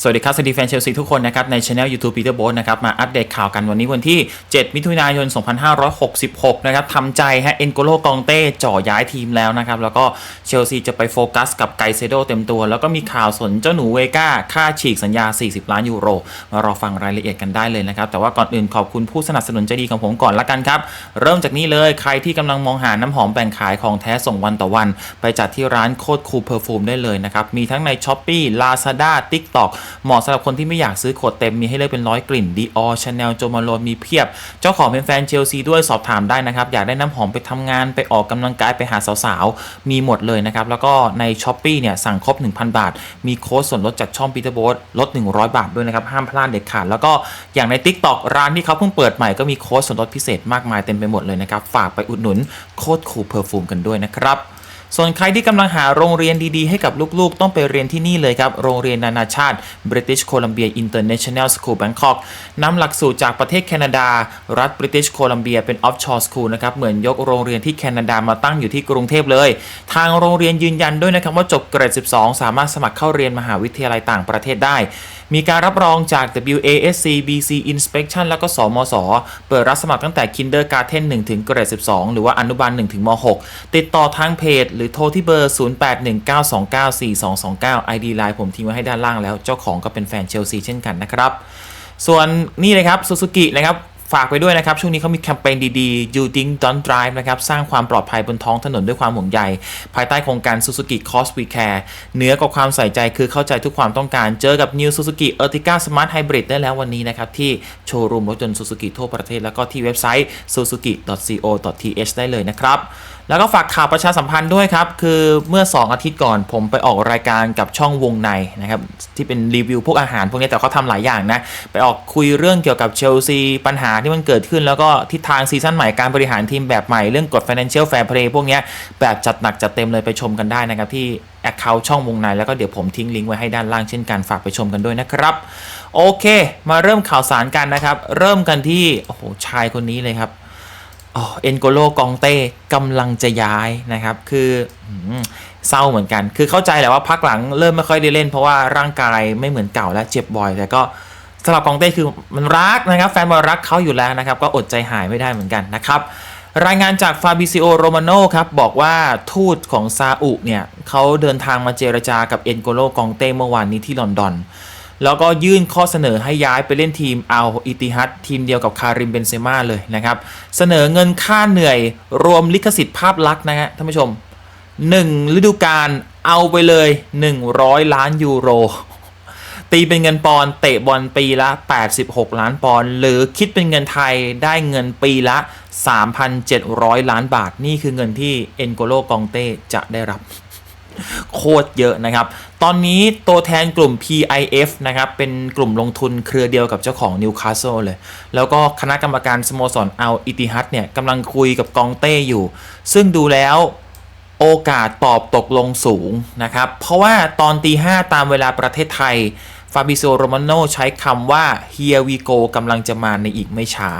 สวัสดีครับสวัสดีแฟนเชลซีทุกคนนะครับในช anel YouTube Peter b o s นะครับมาอัปเดตข่าวกันวันนี้วันที่ 7 มิถุนายน 2566 นะครับทำใจฮะเอ็นโกโลกองเต้จ่อย้ายทีมแล้วนะครับ แล้วก็เชลซีจะไปโฟกัสกับไกเซโดเต็มตัว แล้วก็มีข่าวสนเจ้าหนูเวก้าค่าฉีกสัญญา 40 ล้านยูโร มารอฟังรายละเอียดกันได้เลยนะครับ แต่ว่าก่อนอื่นขอบคุณผู้สนับสนุนใจดีของผมก่อนละกันครับ เริ่มจากนี้เลยใครที่กำลังมองหาน้ำหอมแบ่งขายของแท้ส่งวันต่อวัน ไปจัดที่ร้านโคตรคูลเพอร์ฟูมได้เลยนะครับมีทั้งใน s h อ p e e Lazada TikTok เหมาะสำหรับคนที่ไม่อยากซื้อขวดเต็มมีให้เลือกเป็นร้อยกลิ่น Dior Chanel Jo Malone มีเพียบ เจ้าของเป็นแฟนเชลซีด้วยสอบถามได้นะครับ อยากได้น้ำหอมไปทำงานไปออกกำลังกายไปหาสาวๆ มีหมดเลยนะครับ แล้วก็ใน s h อ p e e เนี่ยสั่งครบ 1,000 บาท มีโค้ดส่วนลดจากช่อง Peter b o s ลด 100 บาทด้วยนะครับ ห้ามพลาดเด็ดขาด แล้วก็อย่างใน TikTok ร้านที่เขาเพิ่งเปิดใหม่ก็มีโค้ดส่วนลดพิเศษมากมายเต็มไปหมดเลยนะครับฝากไปอุดหนุนโคตรคูลเพอร์ฟูมกันด้วยนะครับ ส่วนใครที่กำลังหาโรงเรียนดีๆ ให้กับลูกๆ ต้องไปเรียนที่นี่เลยครับ โรงเรียนนานาชาติ British Columbia International School Bangkok นำหลักสูตรจากประเทศแคนาดา รัฐ British Columbia เป็น offshore school นะครับ เหมือนยกโรงเรียนที่แคนาดามาตั้งอยู่ที่กรุงเทพเลย ทางโรงเรียนยืนยันด้วยนะครับว่าจบเกรด 12 สามารถสมัครเข้าเรียนมหาวิทยาลัยต่างประเทศได้ มีการรับรองจาก WASC BC Inspection แล้วก็สมศเปิดรับสมัครตั้งแต่ Kindergarten 1 ถึงเกรด 12 หรือว่าอนุบาล1ถึงม 6 ติดต่อทางเพจหรือโทรที่เบอร์ 0819294229 ID Line ผมทิ้งไว้ให้ด้านล่างแล้ว เจ้าของก็เป็นแฟนเชลซีเช่นกันนะครับ ส่วนนี่เลยครับซูซูกินะครับฝากไปด้วยนะครับ ช่วงนี้เขามีแคมเปญดีๆ You Think Don't Drive นะครับ สร้างความปลอดภัยบนท้องถนนด้วยความห่วงใย ภายใต้โครงการ Suzuki Cause We Care เหนือกว่าความใส่ใจคือเข้าใจทุกความต้องการ เจอกับ New Suzuki Ertiga Smart Hybrid ได้แล้ววันนี้นะครับ ที่โชว์รูมรถยนต์ Suzuki ทั่วประเทศ แล้วก็ที่เว็บไซต์ suzuki.co.th ได้เลยนะครับ แล้วก็ฝากข่าวประชาสัมพันธ์ด้วยครับ คือเมื่อ 2 อาทิตย์ก่อนผมไปออกรายการกับช่องวงในนะครับ ที่เป็นรีวิวพวกอาหารพวกนี้แต่เขาทำหลายอย่างนะ ไปออกคุยเรื่องเกี่ยวกับเชลซี ปัญหาที่มันเกิดขึ้น แล้วก็ทิศทางซีซั่นใหม่การบริหารทีมแบบใหม่เรื่องกฎ financial fair play พวกนี้แบบจัดหนักจัดเต็มเลยไปชมกันได้นะครับที่ Account ช่องวงในแล้วก็เดี๋ยวผมทิ้งลิงก์ไว้ให้ด้านล่างเช่นกันฝากไปชมกันด้วยนะครับโอเค มาเริ่มข่าวสารกันนะครับ เริ่มกันที่โอ้โหชายคนนี้เลยครับ เอ็นโกโลกองเต้กำลังจะย้ายนะครับ คือเศร้าเหมือนกัน คือเข้าใจแหละว่าพักหลังเริ่มไม่ค่อยได้เล่น เพราะว่าร่างกายไม่เหมือนเก่าและเจ็บบ่อย แต่ก็สำหรับกองเต้คือมันรักนะครับ แฟนบอลรักเขาอยู่แล้วนะครับ ก็อดใจหายไม่ได้เหมือนกันนะครับ รายงานจากฟาบิซิโอโรมาโนครับ บอกว่าทูตของซาอุเนี่ยเขาเดินทางมาเจรจากับเอ็นโกโลกองเต้เมื่อวานนี้ที่ลอนดอน แล้วก็ยื่นข้อเสนอให้ย้ายไปเล่นทีมอัลอิติฮัดทีมเดียวกับคาริมเบนเซม่าเลยนะครับ เสนอเงินค่าเหนื่อยรวมลิขสิทธิ์ภาพลักษณ์นะฮะท่านผู้ชม 1 ฤดูกาลเอาไปเลย 100 ล้านยูโร ตีเป็นเงินปอนเตะบอลปีละ 86 ล้านปอนหรือคิดเป็นเงินไทยได้เงินปีละ 3,700 ล้านบาท นี่คือเงินที่เอ็นโกโลกองเต้จะได้รับ โคตรเยอะนะครับ ตอนนี้ตัวแทนกลุ่ม PIF นะครับ เป็นกลุ่มลงทุนเครือเดียวกับเจ้าของนิวคาสเซิลเลย แล้วก็คณะกรรมการสโมสรอัลอิติฮัดเนี่ยกำลังคุยกับกองเต้อยู่ ซึ่งดูแล้วโอกาสตอบตกลงสูงนะครับ เพราะว่าตอนตีห้าตามเวลาประเทศไทย ฟาบิโซโรมาโนใช้คำว่า here we go กำลังจะมาในอีกไม่ช้า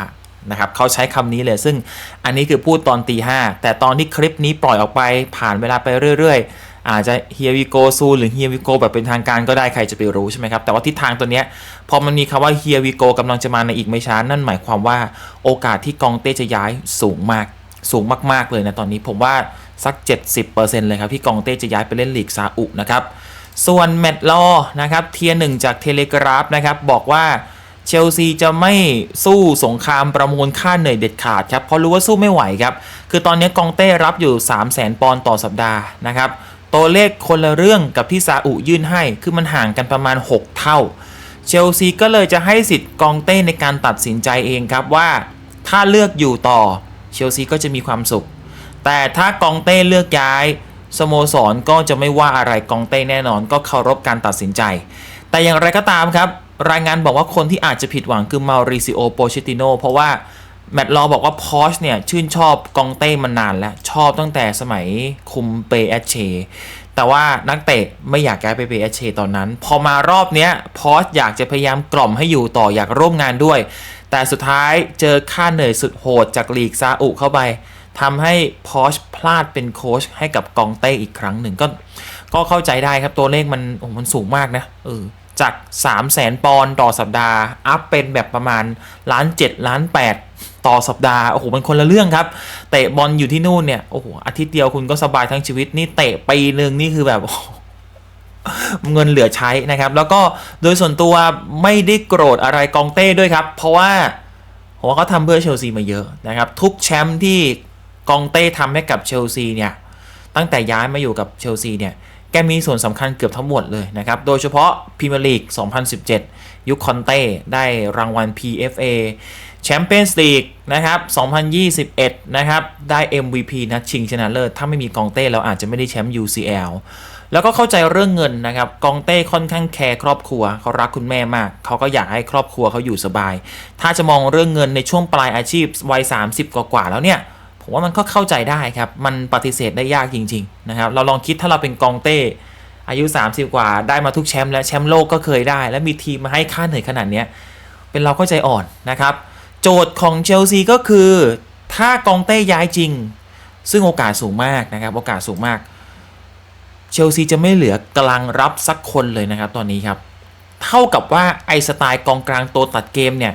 นะครับเขาใช้คำนี้เลยซึ่งอันนี้คือพูดตอนตีห้าแต่ตอนที่คลิปนี้ปล่อยออกไปผ่านเวลาไปเรื่อยๆ อาจจะ here we go soon หรือ here we go แบบเป็นทางการก็ได้ใครจะไปรู้ใช่ไหมครับ แต่ว่าทิศทางตัวเนี้ยพอมันมีคำว่า here we go กำลังจะมาในอีกไม่ช้านั่นหมายความว่าโอกาสที่กองเต้จะย้ายสูงมากสูงมากๆเลยนะตอนนี้ผมว่าสัก 70%เลยครับที่กองเต้จะย้ายไปเล่นลีกซาอุนะครับส่วนแมตต์ลอนะครับเทียร์หนึ่งจากเทเลกราฟนะครับบอกว่าเชลซีจะไม่สู้สงครามประมูลค่าเหนื่อยเด็ดขาดครับเพราะรู้ว่าสู้ไม่ไหวครับ คือตอนนี้กองเต้รับอยู่ 3 0 0 0 0 0 ปอนด์ต่อสัปดาห์นะครับ ตัวเลขคนละเรื่องกับที่ซาอุยื่นให้ คือมันห่างกันประมาณ 6 เท่า เชลซีก็เลยจะให้สิทธิ์กองเต้ในการตัดสินใจเองครับว่า ถ้าเลือกอยู่ต่อเชลซีก็จะมีความสุข แต่ถ้ากองเต้เลือกย้ายสโมสรก็จะไม่ว่าอะไรกองเต้แน่นอน ก็เคารพการตัดสินใจ แต่อย่างไรก็ตามครับ รายงานบอกว่าคนที่อาจจะผิดหวังคือมาริซิโอโปเชติโนเพราะว่า แมตต์ลอบอกว่าพอชเนี่ยชื่นชอบกองเต้มานานแล้ว ชอบตั้งแต่สมัยคุมเปเอชเชแต่ว่านักเตะไม่อยากย้ายไปเปเอชเชตอนนั้น พอมารอบเนี้ยพอชอยากจะพยายามกล่อมให้อยู่ต่ออยากร่วมงานด้วย แต่สุดท้ายเจอค่าเหนื่อยสุดโหดจากลีกซาอุเข้าไปทำให้พอชพลาดเป็นโค้ชให้กับกองเต้อีกครั้งหนึ่งก็ก็เข้าใจได้ครับตัวเลขมันโอ้มันสูงมากนะเออจาก 3 0 0แสนปอนด์ต่อสัปดาห์ อัพเป็นแบบประมาณล้าน7ล้าน8 ต่อสัปดาห์โอ้โหมันคนละเรื่องครับ เตะบอลอยู่ที่นู่นเนี่ยโอ้โหอาทิตย์เดียวคุณก็สบายทั้งชีวิตนี่เตะปีหนึ่งนี่คือแบบเงินเหลือใช้นะครับ แล้วก็โดยส่วนตัวไม่ได้โกรธอะไรกองเต้ด้วยครับ เพราะว่าผมว่าเขาทำเพื่อเชลซีมาเยอะนะครับ ทุกแชมป์ที่กองเต้ทำให้กับเชลซีเนี่ยตั้งแต่ย้ายมาอยู่กับเชลซีเนี่ยแกมีส่วนสำคัญเกือบทั้งหมดเลยนะครับ โดยเฉพาะพรีเมียร์ลีก 2017 ยุคคอนเต้ได้รางวัล PFA แชมเปี้ยนส์ลีกนะครับ 2021 นะครับ ได้ MVP นัดชิงชนะเลิศ ถ้าไม่มีกองเต้เราอาจจะไม่ได้แชมป์ UCL แล้วก็เข้าใจเรื่องเงินนะครับ กองเต้ค่อนข้างแคร์ครอบครัว เขารักคุณแม่มาก เขาก็อยากให้ครอบครัวเขาอยู่สบาย ถ้าจะมองเรื่องเงินในช่วงปลายอาชีพวัย 30 กว่าๆแล้วเนี่ย ผมว่ามันก็เข้าใจได้ครับ มันปฏิเสธได้ยากจริง ๆ นะครับ เราลองคิดถ้าเราเป็นกองเต้ อายุ 30 กว่า ได้มาทุกแชมป์และแชมป์โลกก็เคยได้ และมีทีมมาให้ค่าเหนื่อยขนาดเนี้ย เป็นเราก็ใจอ่อนนะครับ โจทย์ของเชลซีก็คือ ถ้ากองเต้ย้ายจริง ซึ่งโอกาสสูงมากนะครับ โอกาสสูงมาก เชลซีจะไม่เหลือกลางรับสักคนเลยนะครับตอนนี้ครับ เท่ากับว่าไอสไตล์กองกลางตัวตัดเกมเนี่ย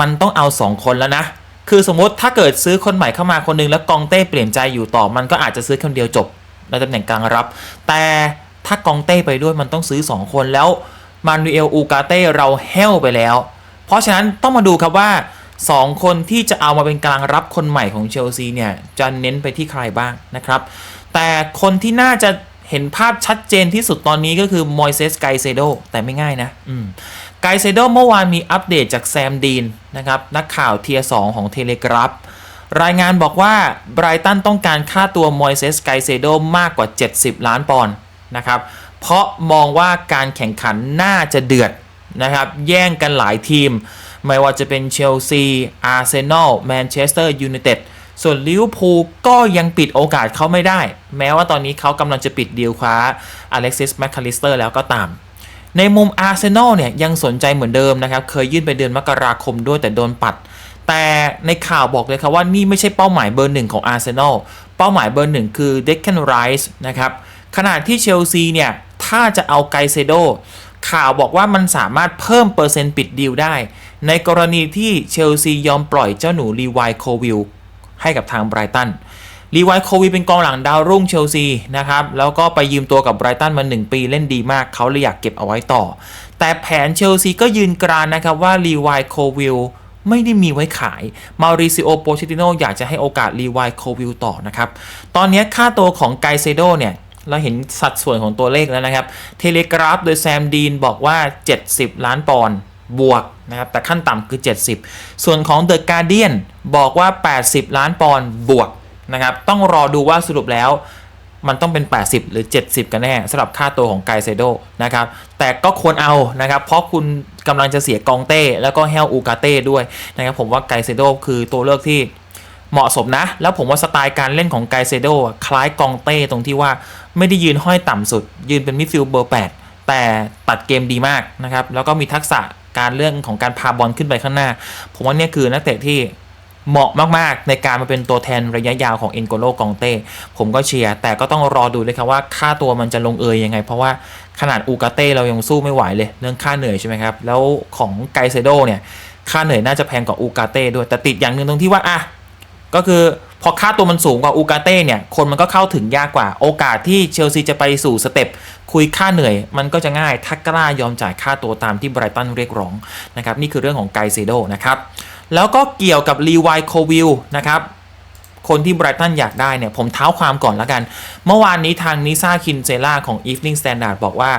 มันต้องเอา 2 คนแล้วนะ คือสมมติถ้าเกิดซื้อคนใหม่เข้ามาคนหนึงแล้วกองเต้เปลี่ยนใจอยู่ต่อมันก็อาจจะซื้อคนเดียวจบในตำแหน่งกลางรับ แต่ถ้ากองเต้ไปด้วยมันต้องซื้อ 2 คนแล้วมานูเอลอูกาเต้เราแห้วไปแล้ว เพราะฉะนั้นต้องมาดูครับว่า 2คนที่จะเอามาเป็นกลางรับคนใหม่ของเชลซีเนี่ยจะเน้นไปที่ใครบ้างนะครับ แต่คนที่น่าจะเห็นภาพชัดเจนที่สุดตอนนี้ก็คือมอยเซสไกเซโดแต่ไม่ง่ายนะอืมไกเซโดเมื่อวานมีอัปเดตจากแซมดีนนะครับนักข่าวเทียร์2ของเทเลกราฟรายงานบอกว่าไบรตันต้องการค่าตัวมอยเซสไกเซโดมากกว่า 70 ล้านปอนด์นะครับ เพราะมองว่าการแข่งขันน่าจะเดือดนะครับ แย่งกันหลายทีม ไม่ว่าจะเป็นเชลซีอาร์เซนอลแมนเชสเตอร์ยูไนเต็ดส่วนลิเวอร์พูลก็ยังปิดโอกาสเขาไม่ได้ แม้ว่าตอนนี้เขากำลังจะปิดดีลคว้าอเล็กซิสแมคคาลิสเตอร์แล้วก็ตาม ในมุมอาร์เซนอลเนี่ยยังสนใจเหมือนเดิมนะครับ เคยยื่นไปเดือนมกราคมด้วยแต่โดนปัด แต่ในข่าวบอกเลยครับว่านี่ไม่ใช่เป้าหมายเบอร์หนึ่งของอาร์เซนอลเป้าหมายเบอร์หนึ่งคือเด c แคนไรส์นะครับขณะที่เชลซีเนี่ยถ้าจะเอาไกเซโดข่าวบอกว่ามันสามารถเพิ่มเปอร์เซ็นต์ปิดดีลได้ ในกรณีที่เชลซียอมปล่อยเจ้าหนูรีไวโควิลให้กับทางไบรตันรีไวโควิลเป็นกองหลังดาวรุ่งเชลซีนะครับ แล้วก็ไปยืมตัวกับไบรตันมา 1 ปีเล่นดีมาก เขาเลยอยากเก็บเอาไว้ต่อ แต่แผนเชลซีก็ยืนกรานนะครับว่ารีไวโควิลไม่ได้มีไว้ขาย มาริซิโอโปเชติโนอยากจะให้โอกาสรีไวโควิลต่อนะครับ ตอนนี้ค่าตัวของไกเซโดเนี่ย เราเห็นสัดส่วนของตัวเลขแล้วนะครับ เทเลกราฟโดยแซมดีนบอกว่า 70 ล้านปอนด์ บวกนะครับแต่ขั้นต่ำคือ 70 ส่วนของ The Guardian บอกว่า 80 ล้านปอนด์บวกนะครับต้องรอดูว่าสรุปแล้วมันต้องเป็น 80 หรือ 70 กันแน่สำหรับค่าตัวของไกเซโดนะครับแต่ก็ควรเอานะครับเพราะคุณกำลังจะเสียกองเต้ แล้วก็แฮลอูกาเต้ด้วยนะครับผมว่าไกเซโดคือตัวเลือกที่เหมาะสมนะ แล้วผมว่าสไตล์การเล่นของไกเซโดคล้ายกองเต้ตรงที่ว่าไม่ได้ยืนห้อยต่ำสุด ยืนเป็นมิดฟิลด์เบอร์ 8 แต่ตัดเกมดีมากนะครับแล้วก็มีทักษะ การเรื่องของการพาบอลขึ้นไปข้างหน้า ผมว่านี่คือนักเตะที่เหมาะมาก ๆ ในการมาเป็นตัวแทนระยะยาวของเอ็นโกโลกองเต้ ผมก็เชียร์ แต่ก็ต้องรอดูเลยครับว่าค่าตัวมันจะลงเอยยังไง เพราะว่าขนาดอูกาเต้เรายังสู้ไม่ไหวเลย เรื่องค่าเหนื่อยใช่ไหมครับ แล้วของไกเซโดเนี่ย ค่าเหนื่อยน่าจะแพงกว่าอูกาเต้ด้วย แต่ติดอย่างหนึ่งตรงที่ว่าอะก็คือ พอค่าตัวมันสูงกว่าอูกาเต้เนี่ย คนมันก็เข้าถึงยากกว่า โอกาสที่เชลซีจะไปสู่สเต็ปคุยค่าเหนื่อย มันก็จะง่ายถ้ากล้ายอมจ่ายค่าตัวตามที่ไบรตันเรียกร้องนะครับนี่คือเรื่องของไกเซโดนะครับแล้วก็เกี่ยวกับรีไวโควิลนะครับคนที่ไบรตันอยากได้เนี่ย ผมเท้าความก่อนแล้วกัน เมื่อวานนี้ทางนิซาคินเซล่าของ Evening Standard บอกว่า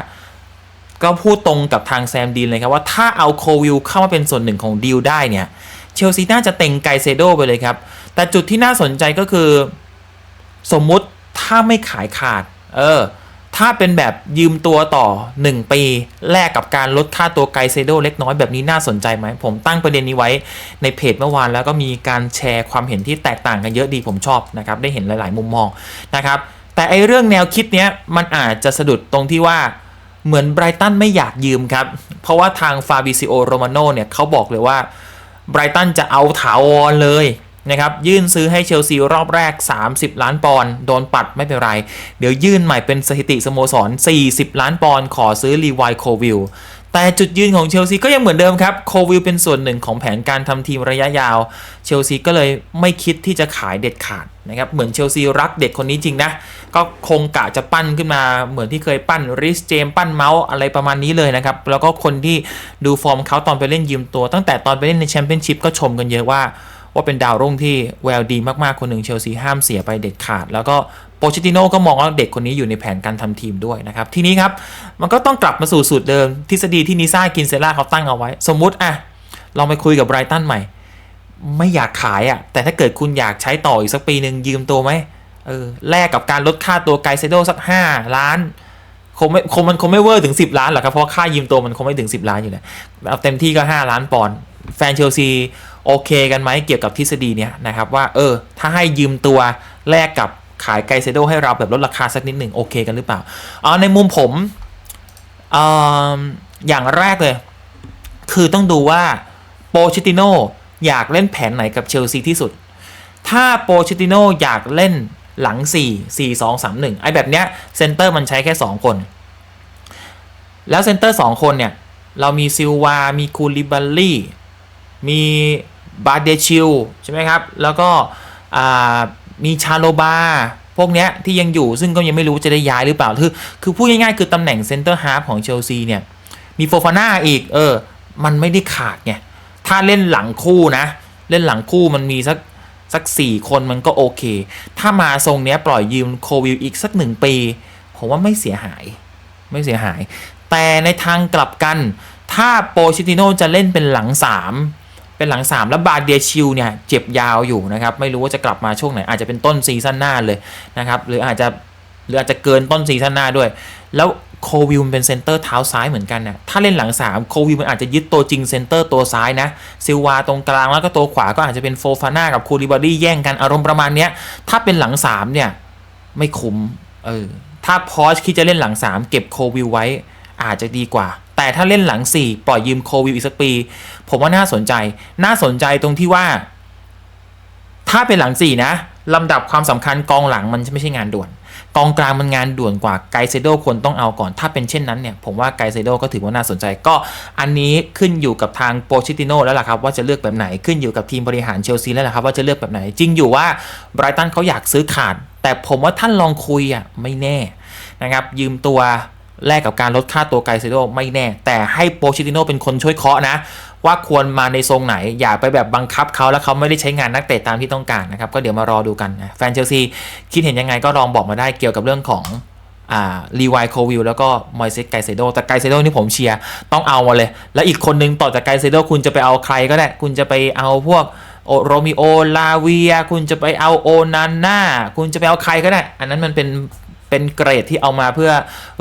ก็พูดตรงกับทางแซมดีนเลยครับ ว่าถ้าเอาโควิลเข้ามาเป็นส่วนหนึ่งของดีลได้เนี่ย เชลซีน่าจะเต็งไกเซโดไปเลยครับ แต่จุดที่น่าสนใจก็คือ สมมุติถ้าไม่ขายขาด เออ ถ้าเป็นแบบยืมตัวต่อ 1 ปี แลกกับการลดค่าตัวไกเซโดเล็กน้อยแบบนี้น่าสนใจไหม ผมตั้งประเด็นนี้ไว้ในเพจเมื่อวานแล้วก็มีการแชร์ความเห็นที่แตกต่างกันเยอะดีผมชอบนะครับ ได้เห็นหลาย ๆ มุมมองนะครับ แต่ไอเรื่องแนวคิดเนี้ยมันอาจจะสะดุดตรงที่ว่าเหมือนไบรตันไม่อยากยืมครับ เพราะว่าทางฟาบิซิโอโรมาโนเนี่ยเขาบอกเลยว่าไบรตันจะเอาถาวรเลย นะครับยื่นซื้อให้เชลซีรอบแรก 30 ล้านปอนด์โดนปัดไม่เป็นไร เดี๋ยวยื่นใหม่เป็นสถิติสโมสร 40 ล้านปอนด์ขอซื้อรีไวโควิลแต่จุดยืนของเชลซีก็ยังเหมือนเดิมครับ โควิลเป็นส่วนหนึ่งของแผนการทำทีมระยะยาว เชลซีก็เลยไม่คิดที่จะขายเด็ดขาดนะครับ เหมือนเชลซีรักเด็กคนนี้จริงนะ ก็คงกะจะปั้นขึ้นมาเหมือนที่เคยปั้นริสเจมปั้นเมาส์อะไรประมาณนี้เลยนะครับ แล้วก็คนที่ดูฟอร์มเขาตอนไปเล่นยืมตัว ตั้งแต่ตอนไปเล่นในแชมเปี้ยนชิพก็ชมกันเยอะว่า ว่าเป็นดาวรุ่งที่แววดีมากๆคนหนึ่งเชลซีห้ามเสียไปเด็ดขาด แล้วก็โปเชติโน่ก็มองว่าเด็กคนนี้อยู่ในแผนการทำทีมด้วยนะครับ ทีนี้ครับ มันก็ต้องกลับมาสู่สูตรเดิม ทฤษฎีที่นิซ่ากินเซล่าเขาตั้งเอาไว้ สมมุติอะลองไปคุยกับไบรตันใหม่ ไม่อยากขายอะแต่ถ้าเกิดคุณอยากใช้ต่ออีกสักปีหนึ่งยืมตัวไหมเออแลกกับการลดค่าตัวไกเซโดสัก 5 ล้านคงไม่คงมันคงไม่เวอร์ถึง 10 ล้านหรอกครับเพราะค่ายืมตัวมันคงไม่ถึง 10 ล้านอยู่แล้วเอาเต็มที่ก็ 5 ล้านปอนด์แฟนเชลซี โอเคกันไหมเกี่ยวกับทฤษฎีเนี้ยนะครับว่าเออถ้าให้ยืมตัวแลกกับขายไกเซโดให้เราแบบลดราคาสักนิดหนึ่งโอเคกันหรือเปล่าเอาในมุมผมเอออย่างแรกเลย คือต้องดูว่าโปชิติโนอยากเล่นแผนไหนกับเชลซีที่สุด ถ้าโปชิติโนอยากเล่นหลัง 4 4 2 3 1 ไอ้แบบเนี้ยเซนเตอร์มันใช้แค่ 2 คน แล้วเซนเตอร์ 2 คนเนี่ย เรามีซิลวา มีคูลิบัลลี่ มี บาเดชิลใช่ไหมครับ แล้วก็มีชาโลบาพวกเนี้ยที่ยังอยู่ซึ่งก็ยังไม่รู้จะได้ย้ายหรือเปล่า คือ คือพูดง่ายๆคือตำแหน่งเซนเตอร์ฮาร์ฟของเชลซีเนี่ย มีโฟฟาน่าอีก เออ มันไม่ได้ขาดไง ถ้าเล่นหลังคู่นะ เล่นหลังคู่มันมีสักสักสี่คนมันก็โอเค ถ้ามาทรงเนี้ยปล่อยยืมโควิลอีกสักหนึ่งปี ผมว่าไม่เสียหาย ไม่เสียหาย แต่ในทางกลับกัน ถ้าโปชิติโนจะเล่นเป็นหลัง3 เป็นหลัง 3 แล้วบาเดียชิลเนี่ยเจ็บยาวอยู่นะครับ ไม่รู้ว่าจะกลับมาช่วงไหน อาจจะเป็นต้นซีซั่นหน้าเลยนะครับ หรืออาจจะหรืออาจจะเกินต้นซีซั่นหน้าด้วย แล้วโควิลเป็นเซนเตอร์เท้าซ้ายเหมือนกันนะถ้าเล่นหลัง 3 โควิลมันอาจจะยึดตัวจริงเซนเตอร์ตัวซ้ายนะซิลวาตรงกลางแล้วก็ตัวขวาก็อาจจะเป็นโฟฟาน่ากับคูริบารี่แย่งกันอารมณ์ประมาณเนี้ยถ้าเป็นหลัง3เนี่ยไม่คุ้มเออถ้าพอชคิดจะเล่นหลัง 3 เก็บโควิลไว้อาจจะดีกว่า แต่ถ้าเล่นหลัง 4 ปล่อยยืมโควิลอีกสักปี ผมว่าน่าสนใจ น่าสนใจตรงที่ว่า ถ้าเป็นหลัง 4 นะลำดับความสำคัญกองหลังมันไม่ใช่งานด่วน กองกลางมันงานด่วนกว่าไกเซโดควรต้องเอาก่อน ถ้าเป็นเช่นนั้นเนี่ย ผมว่าไกเซโดก็ถือว่าน่าสนใจ ก็อันนี้ขึ้นอยู่กับทางโปชิติโนแล้วล่ะครับ ว่าจะเลือกแบบไหนขึ้นอยู่กับทีมบริหารเชลซีแล้วล่ะครับว่าจะเลือกแบบไหน จริงอยู่ว่าไบรตันเขาอยากซื้อขาด แต่ผมว่าท่านลองคุยอะไม่แน่นะครับยืมตัว แลกกับการลดค่าตัวไกเซโดไม่แน่ แต่ให้โปชิติโนเป็นคนช่วยเคาะนะ ว่าควรมาในทรงไหน อย่าไปแบบบังคับเขาแล้วเขาไม่ได้ใช้งานนักเตะตามที่ต้องการนะครับ ก็เดี๋ยวมารอดูกันนะแฟนเชลซีคิดเห็นยังไงก็ลองบอกมาได้เกี่ยวกับเรื่องของอ่าลีวายโควิลแล้วก็มอยเซสไกเซโดแต่ไกเซโดนี่ผมเชียร์ ต้องเอามาเลย แล้วอีกคนนึงต่อจากไกเซโดคุณจะไปเอาใครก็ได้ คุณจะไปเอาพวกโอโรมิโอลาเวีย คุณจะไปเอาโอนาน่าคุณจะไปเอาใครก็ได้ อันนั้นมันเป็น เป็นเกรดที่เอามาเพื่อ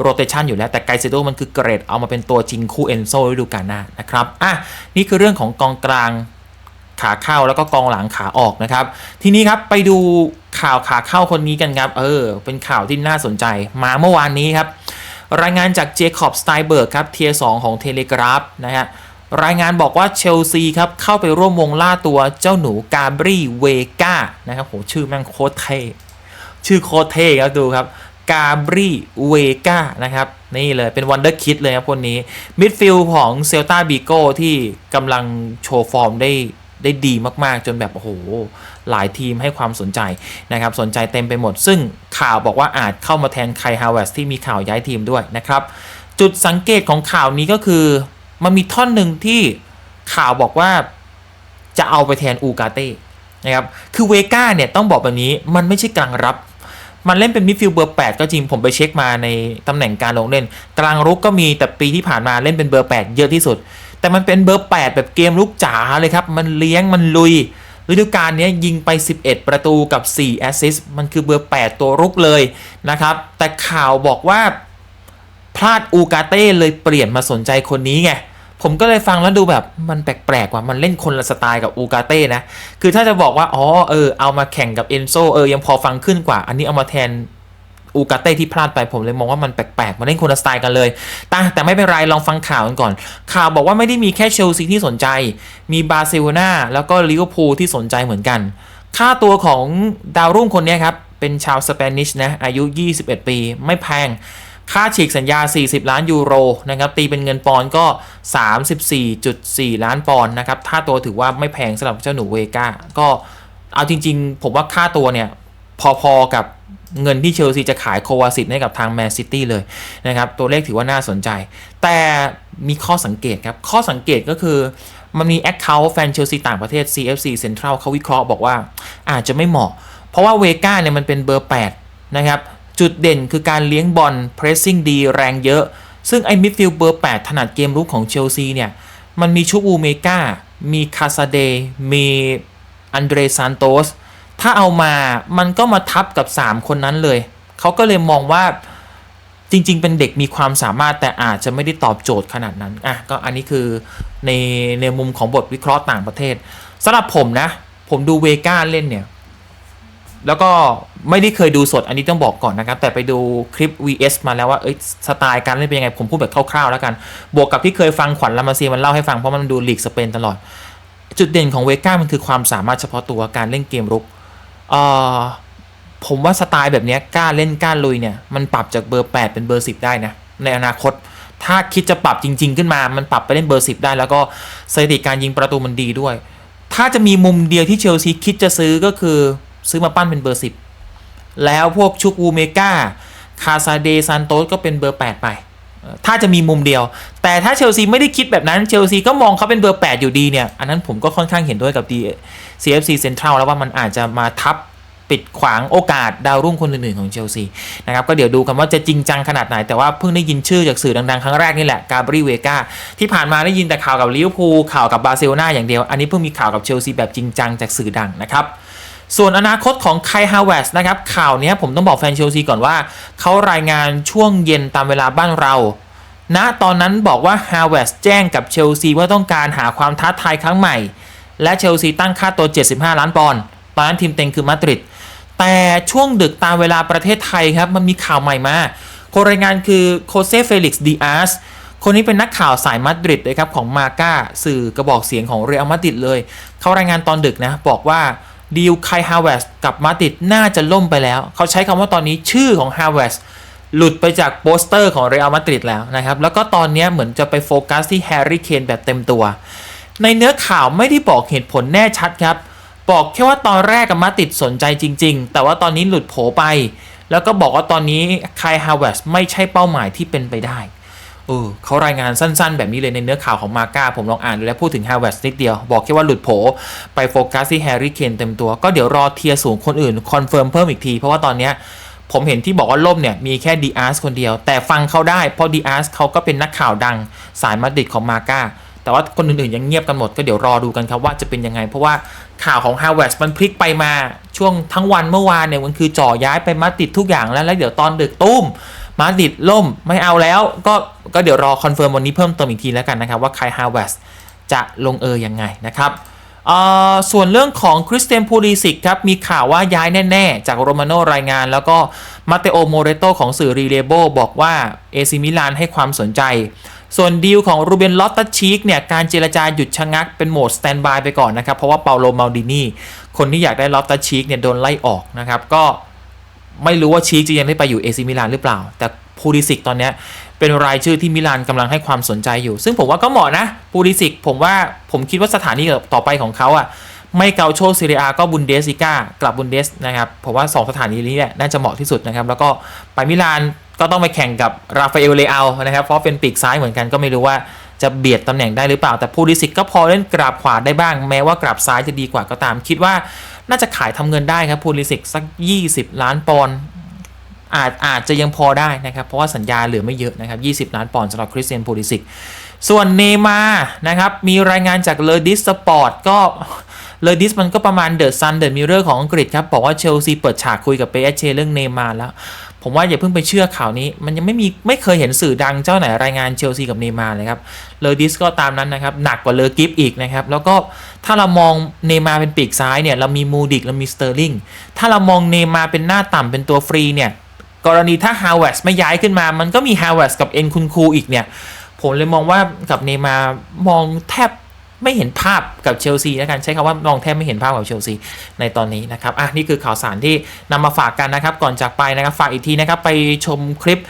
โรเตชันอยู่แล้ว แต่ไกเซโดมันคือเกรดเอามาเป็นตัวจริงคู่เอนโซฤดูกาลหน้านะครับอะนี่คือเรื่องของกองกลางขาเข้าแล้วก็กองหลังขาออกนะครับ ทีนี้ครับไปดูข่าวขาเข้าคนนี้กันครับ เออ เป็นข่าวที่น่าสนใจมาเมื่อวานนี้ครับ รายงานจากเจคอบสไตเบิร์กครับเทียร์สของเทเลกราฟนะฮะรายงานบอกว่าเชลซีครับ เข้าไปร่วมวงล่าตัวเจ้าหนูกาบรีเวกานะครับโหชื่อแม่งโคตรเท่ชื่อโคตรเท่ครับดูครับ กาบรีเวกานะครับ นี่เลยเป็นวันเดอร์คิดเลยครับคนนี้ มิดฟิลด์ของเซลตาบิโก้ที่กำลังโชว์ฟอร์มได้ได้ดีมากๆ จนแบบ โอ้โห หลายทีมให้ความสนใจนะครับ สนใจเต็มไปหมด ซึ่งข่าวบอกว่าอาจเข้ามาแทนไคฮาวเวสที่มีข่าวย้ายทีมด้วยนะครับ จุดสังเกตของข่าวนี้ก็คือ มันมีท่อนหนึ่งที่ข่าวบอกว่าจะเอาไปแทนอูกาเต้นะครับ คือเวก้าเนี่ยต้องบอกแบบนี้มันไม่ใช่กลางรับ มันเล่นเป็นมิดฟิลด์เบอร์ 8 ก็จริงผมไปเช็คมาในตำแหน่งการลงเล่น กลางรุกก็มีแต่ปีที่ผ่านมาเล่นเป็นเบอร์ 8 เยอะที่สุด แต่มันเป็นเบอร์ 8 แบบเกมลุกจ๋าเลยครับ มันเลี้ยงมันลุยฤดูกาลนี้ยิงไป 11 ประตูกับ 4 แอสซิสต์มันคือเบอร์ 8 ตัวรุกเลยนะครับ แต่ข่าวบอกว่าพลาดอูกาเต้เลยเปลี่ยนมาสนใจคนนี้ไง ผมก็เลยฟังแล้วดูแบบมันแปลกๆว่ามันเล่นคนละสไตล์กับอูกาเต้นะ คือถ้าจะบอกว่า อ๋อเออเอามาแข่งกับเอนโซเออยังพอฟังขึ้นกว่า อันนี้เอามาแทนอูกาเต้ที่พลาดไปผมเลยมองว่ามันแปลกๆ มันเล่นคนละสไตล์กันเลยแต่แต่ไม่เป็นไรลองฟังข่าวกันก่อน ข่าวบอกว่าไม่ได้มีแค่เชลซีที่สนใจ มีบาร์เซโลนาแล้วก็ลิเวอร์พูลที่สนใจเหมือนกัน ค่าตัวของดาวรุ่งคนนี้ครับเป็นชาวสเปนิชนะอายุ 21 ปี ไม่แพง ค่าฉีกสัญญา 40 ล้านยูโรนะครับตีเป็นเงินปอนด์ก็ 34.4 ล้านปอนด์นะครับถ้าตัวถือว่าไม่แพงสำหรับเจ้าหนูเวก้าก็เอาจริงๆ ผมว่าค่าตัวเนี่ยพอๆกับเงินที่เชลซีจะขายโควาสิตให้กับทางแมนซิตี้เลยนะครับ ตัวเลขถือว่าน่าสนใจ แต่มีข้อสังเกตครับ ข้อสังเกตก็คือ มันมี Account แฟนเชลซีต่างประเทศ CFC Central เขาวิเคราะห์บอกว่าอาจจะไม่เหมาะ เพราะว่าเวก้าเนี่ยมันเป็นเบอร์ 8 นะครับ จุดเด่นคือการเลี้ยงบอล pressing ดีแรงเยอะ ซึ่งไอ้มิดฟิลด์เบอร์ 8 ถนัดเกมรุกของเชลซีเนี่ย มันมีชุกอูเมกามีคาซาเด มีอันเดรซานโตส ถ้าเอามามันก็มาทับกับ 3 คนนั้นเลย เขาก็เลยมองว่าจริง ๆ เป็นเด็กมีความสามารถแต่อาจจะไม่ได้ตอบโจทย์ขนาดนั้น อะ ก็อันนี้คือในในมุมของบทวิเคราะห์ต่างประเทศสำหรับผมนะ ผมดูเวก้าเล่นเนี่ย แล้วก็ไม่ได้เคยดูสดอันนี้ต้องบอกก่อนนะครับ แต่ไปดูคลิป VS มาแล้วว่าเอ้ยสไตล์การเล่นเป็นยังไง ผมพูดแบบคร่าวๆแล้วกัน บวกกับที่เคยฟังขวัญลามาเซียมันเล่าให้ฟัง เพราะมันดูลีกสเปนตลอด จุดเด่นของเวก้ามันคือความสามารถเฉพาะตัวการเล่นเกมรุกเอ่อผมว่าสไตล์แบบนี้กล้าเล่นกล้าลุยเนี่ยมันปรับจากเบอร์ 8 เป็นเบอร์ 10 ได้นะในอนาคต ถ้าคิดจะปรับจริง ๆ ขึ้นมา มันปรับไปเล่นเบอร์ 10 ได้ แล้วก็สถิติการยิงประตูมันดีด้วย ถ้าจะมีมุมเดียวที่เชลซีคิดจะซื้อก็คือ ซื้อมาปั้นเป็นเบอร์ 10 แล้วพวกชุกวูเมกาคาซาเดซานโตสก็เป็นเบอร์ 8 ไป ถ้าจะมีมุมเดียว แต่ถ้าเชลซีไม่ได้คิดแบบนั้น เชลซีก็มองเขาเป็นเบอร์ 8 อยู่ดีเนี่ย อันนั้นผมก็ค่อนข้างเห็นด้วยกับ D CFC Central แล้วว่ามันอาจจะมาทับปิดขวางโอกาสดาวรุ่งคนอื่นๆของเชลซีนะครับก็เดี๋ยวดูกันว่าจะจริงจังขนาดไหน แต่ว่าเพิ่งได้ยินชื่อจากสื่อดังๆ ครั้งแรกนี่แหละกาบรีเวกาที่ผ่านมาได้ยินแต่ข่าวกับลิเวอร์พูลข่าวกับบาร์เซโลนาอย่างเดียว อันนี้เพิ่งมีข่าวกับเชลซีแบบจริงจังจากสื่อดังนะครับ ส่วนอนาคตของไคฮาวเวสนะครับ ข่าวนี้ผมต้องบอกแฟนเชลซีก่อนว่า เขารายงานช่วงเย็นตามเวลาบ้านเราณตอนนั้นบอกว่าฮาวเวสแจ้งกับเชลซีว่าต้องการหาความท้าทายครั้งใหม่ และเชลซีตั้งค่าตัว 75 ล้านปอนด์ตอนนั้นทีมเต็งคือมาดริดแต่ช่วงดึกตามเวลาประเทศไทยครับ มันมีข่าวใหม่มาคนรายงานคือโคเซเฟลิกซ์ดีอาสคนนี้เป็นนักข่าวสายมาดริดเลยครับของมาก้าสื่อกระบอกเสียงของเรอัลมาดริดเลย เขารายงานตอนดึกนะ บอกว่า ดีลไคฮาวเวสกับมาดริดน่าจะล่มไปแล้ว เขาใช้คำว่าตอนนี้ชื่อของฮาวเวสหลุดไปจากโปสเตอร์ของเรอัลมาดริดแล้วนะครับ แล้วก็ตอนนี้เหมือนจะไปโฟกัสที่แฮร์รี่เคนแบบเต็มตัว ในเนื้อข่าวไม่ได้บอกเหตุผลแน่ชัดครับ บอกแค่ว่าตอนแรกกับมาติดสนใจจริง ๆ แต่ว่าตอนนี้หลุดโผไป แล้วก็บอกว่าตอนนี้ไคฮาวเวสไม่ใช่เป้าหมายที่เป็นไปได้ เออเขารายงานสั้นๆ แบบนี้เลยในเนื้อข่าวของมาก้า ผมลองอ่านดูแล้วพูดถึงฮาวเวสนิดเดียว บอกแค่ว่าหลุดโผไปโฟกัสที่แฮร์รี่เคนเต็มตัว ก็เดี๋ยวรอเทียร์สูงคนอื่นคอนเฟิร์มเพิ่มอีกที เพราะว่าตอนเนี้ยผมเห็นที่บอกว่าล่มเนี่ย มีแค่ดีอาร์สคนเดียว แต่ฟังเขาได้ เพราะดีอาร์สเขาก็เป็นนักข่าวดังสายมาดริดของมาก้าแต่ว่าคนอื่นๆยังเงียบกันหมดก็เดี๋ยวรอดูกันครับว่าจะเป็นยังไง เพราะว่าข่าวของฮาวเวสมันพลิกไปมาช่วงทั้งวันเมื่อวานเนี่ยมันคือจ่อย้ายไปมาดริดทุกอย่างแล้วแล้วเดี๋ยวตอนดึกตุ้มมาดริดล่มไม่เอาแล้วก็ ก็เดี๋ยวรอคอนเฟิร์มวันนี้เพิ่มเติมอีกทีแล้วกันนะครับว่าไคฮาวเวสจะลงเอยยังไงนะครับส่วนเรื่องของคริสเตียนพูลิสิกครับ มีข่าวว่าย้ายแน่ ๆ จากโรมาโนรายงาน แล้วก็มาเตโอโมเรโตของสื่อรีเลโบบอกว่าเอซิมิลานให้ความสนใจ ส่วนดีลของรูเบนลอตตัชชีกเนี่ย การเจรจาหยุดชะงักเป็นโหมดสแตนบายไปก่อนนะครับ เพราะว่าเปาโลมาลดินีคนที่อยากได้ลอตตัชชีกเนี่ยโดนไล่ออกนะครับ ก็ไม่รู้ว่าชีกจะยังได้ไปอยู่เอซิมิลานหรือเปล่า แต่พูลิสิกตอนเนี้ย เป็นรายชื่อที่มิลานกำลังให้ความสนใจอยู่ ซึ่งผมว่าก็เหมาะนะปูริสิก ผมว่าผมคิดว่าสถานีต่อไปของเขาอะไม่เกาโชซีเรียก็บุนเดสซิก้ากลับบุนเดสนะครับผมว่า 2 สถานีนี้เนี่ยน่าจะเหมาะที่สุดนะครับแล้วก็ไปมิลานก็ต้องไปแข่งกับราฟาเอลเลอานะครับเพราะเป็นปีกซ้ายเหมือนกันก็ไม่รู้ว่าจะเบียดตำแหน่งได้หรือเปล่า แต่ปูริสิกก็พอเล่นกราบขวาได้บ้าง แม้ว่ากราบซ้ายจะดีกว่าก็ตาม คิดว่าน่าจะขายทำเงินได้ครับปูริสิกสัก 20 ล้านปอนด์ อาจอาจจะยังพอได้นะครับ เพราะว่าสัญญาเหลือไม่เยอะนะครับ 20 ล้านปอนด์สำหรับคริสเตียนโพลิสิกส่วนเนมานะครับ มีรายงานจากเลอดิสสปอร์ตก็เลอดิสมันก็ประมาณเดอะซันเดอะมิเรอร์ของอังกฤษครับ บอกว่าเชลซีเปิดฉากคุยกับเปเชเรื่องเนมาร์แล้ว ผมว่าอย่าเพิ่งไปเชื่อข่าวนี้ มันยังไม่มีไม่เคยเห็นสื่อดังเจ้าไหนรายงานเชลซีกับเนมาร์เลยครับเลอดิสก็ตามนั้นนะครับ หนักกว่าเลอกิฟอีกนะครับ แล้วก็ถ้าเรามองเนมาร์เป็นปีกซ้ายเนี่ยเรามีมูดิกเรามีสเตอร์ลิงถ้าเรามองเนมาร์เป็นหน้าต่ำเป็นตัวฟรีเนี่ย กรณีถ้าฮาวเวสไม่ย้ายขึ้นมา มันก็มีฮาวเวสกับเอ็นคุณคูอีกเนี่ย ผมเลยมองว่ากับเนยมามองแทบไม่เห็นภาพกับเชลซีแล้วกันใช้คำว่ามองแทบไม่เห็นภาพกับเชลซีในตอนนี้นะครับอะนี่คือข่าวสารที่นำมาฝากกันนะครับ ก่อนจากไปนะครับฝากอีกทีนะครับไปชมคลิป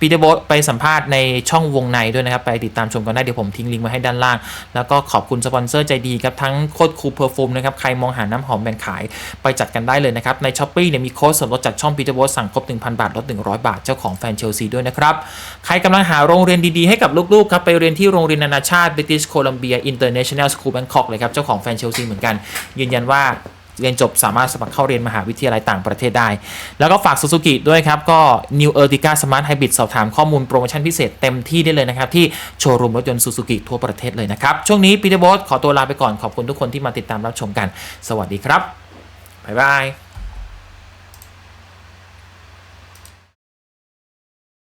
ปีเตอร์โบทไปสัมภาษณ์ในช่องวงในด้วยนะครับ ไปติดตามชมกันได้ เดี๋ยวผมทิ้งลิงก์ไว้ให้ด้านล่าง แล้วก็ขอบคุณสปอนเซอร์ใจดีครับ ทั้งโค้ดคูเพอร์ฟูมนะครับ ใครมองหาน้ำหอมแบ่งขายไปจัดกันได้เลยนะครับ ในช้อปปี้เนี่ยมีโค้ดส่วนลดจากช่องปีเตอร์โบทสั่งครบ 1,000 บาทลด 100 บาท เจ้าของแฟนเชลซีด้วยนะครับ ใครกำลังหาโรงเรียนดีๆให้กับลูกๆครับไปเรียนที่โรงเรียนนานาชาติ British Columbia International School Bangkok เลยครับเจ้าของแฟนเชลซีเหมือนกันยืนยันว่า เรียนจบสามารถสมัครเข้าเรียนมหาวิทยาลัยต่างประเทศได้ แล้วก็ฝากซูซูกิด้วยครับ ก็ New Ertiga Smart Hybrid สอบถามข้อมูลโปรโมชั่นพิเศษเต็มที่ได้เลยนะครับ ที่โชว์รูมรถยนต์ซูซูกิทั่วประเทศเลยนะครับ ช่วงนี้ปีเตอร์บอสขอตัวลาไปก่อนขอบคุณทุกคนที่มาติดตามรับชมกัน สวัสดีครับบ๊ายบาย